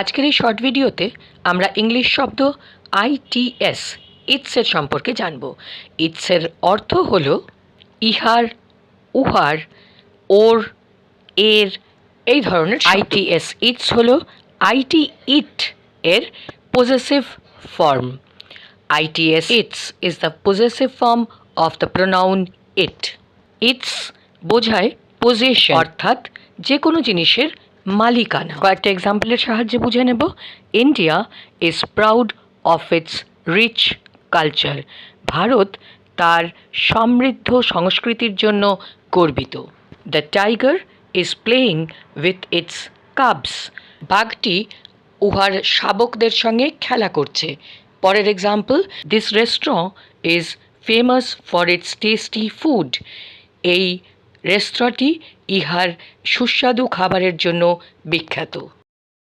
আজকের এই শর্ট ভিডিওতে আমরা ইংলিশ শব্দ আইটিএস ইটসের সম্পর্কে জানব। ইটসের অর্থ হলো ইহার, উহার, ওর, এর, এই ধরনের আইটিএস ইটস হলো আইটি ইট এর possessive form ITS its is the possessive form of the pronoun it its বোঝায় possession, অর্থাৎ যে কোনো জিনিসের মালিকানা। কয়েকটা এক্সাম্পলের সাহায্যে বুঝে নেব। India is proud of its rich culture Bharat তার সমৃদ্ধ সংস্কৃতির জন্য গর্বিত। The tiger is playing with its cubs বাঘটি উহার শাবকদের সঙ্গে খেলা করছে। পরের example this restaurant is famous for its tasty food এই রেস্তোরাঁটি ইহার সুস্বাদু খাবারের জন্য বিখ্যাত।